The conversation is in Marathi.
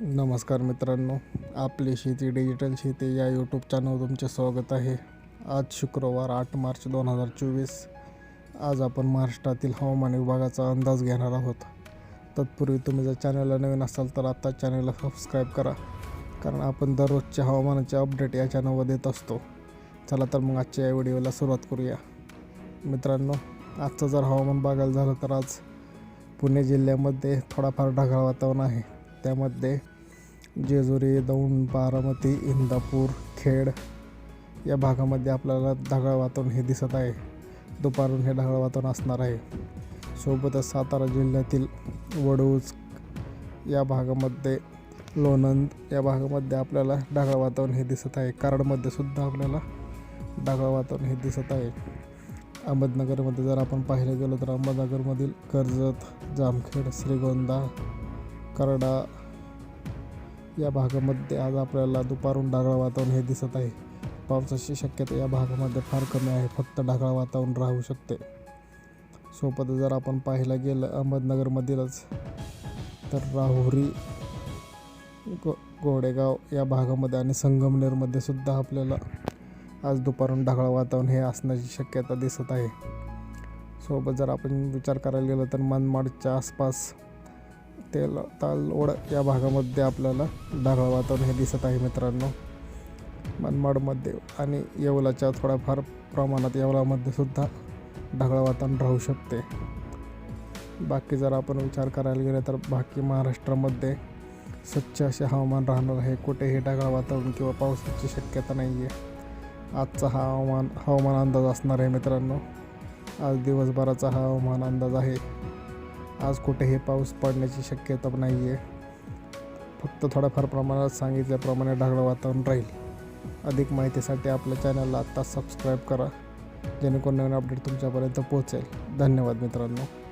नमस्कार मित्रांनो आपली शेती डिजिटल शेती या यूट्यूब चॅनलवर तुमचे स्वागत आहे. आज शुक्रवार आठ मार्च दोन हजार चोवीस. आज आपण महाराष्ट्रातील हवामान विभागाचा अंदाज घेणार आहोत. तत्पूर्वी तुम्ही जर चॅनलला नवीन असाल तर आत्ता चॅनलला सबस्क्राईब करा. कारण आपण दररोजच्या हवामानाचे अपडेट या चॅनलवर देत असतो. चला तर मग आजच्या या व्हिडिओला सुरुवात करूया. मित्रांनो आजचं जर हवामान बघायला झालं तर आज पुणे जिल्ह्यामध्ये थोडाफार ढगाळ वातावरण आहे. त्यामध्ये जेजुरी दौंड बारामती इंदापूर खेड या भागामध्ये आपल्याला ढगाळ वातावरण हे दिसत आहे. दुपारून हे ढगाळ वातावरण असणार आहे. सोबतच सातारा जिल्ह्यातील वडूज या भागामध्ये लोणंद या भागामध्ये आपल्याला ढगाळ वातावरण हे दिसत आहे. कराडमध्ये सुद्धा आपल्याला ढगाळ वातावरण हे दिसत आहे. अहमदनगरमध्ये जर आपण पाहिलं गेलो तर अहमदनगरमधील कर्जत जामखेड श्रीगोंदा करडा या भागामध्ये आज आपल्याला दुपारून ढगाळ वातावरण हे दिसत आहे. पावसाची शक्यता या भागामध्ये फार कमी आहे. फक्त ढगाळ वातावरण राहू शकते. सोबत जर आपण पाहायला गेलं अहमदनगरमधीलच तर राहुरी गो गोडेगाव या भागामध्ये आणि संगमनेरमध्ये सुद्धा आपल्याला आज दुपारून ढगाळ वातावरण हे असण्याची शक्यता दिसत आहे. सोबत जर आपण विचार करायला गेलो तर मनमाडच्या आसपास तेल तालवड या भागामध्ये आपल्याला ढगाळ वातावरण हे दिसत आहे मित्रांनो. मनमाडमध्ये आणि येवलाच्या थोड्याफार प्रमाणात येवलामध्ये सुद्धा ढगाळ वातावरण राहू शकते. बाकी जर आपण विचार करायला गेलो तर बाकी महाराष्ट्रामध्ये स्वच्छ असे हवामान राहणार आहे. कुठेही ढगाळ वातावरण किंवा पावसाची शक्यता नाही आहे आजचा हा हवामान हवामान अंदाज असणार आहे मित्रांनो. आज दिवसभराचा हा हवामान अंदाज आहे. आज कुठेही पाऊस पडण्याची शक्यता नाही आहे फक्त थोड्याफार प्रमाणात सांगितल्याप्रमाणे ढगाळ वातावरण राहील. अधिक माहितीसाठी आपल्या चॅनलला आत्ता सबस्क्राईब करा. जेणेकरून नवीन अपडेट तुमच्यापर्यंत पोहोचेल. धन्यवाद मित्रांनो.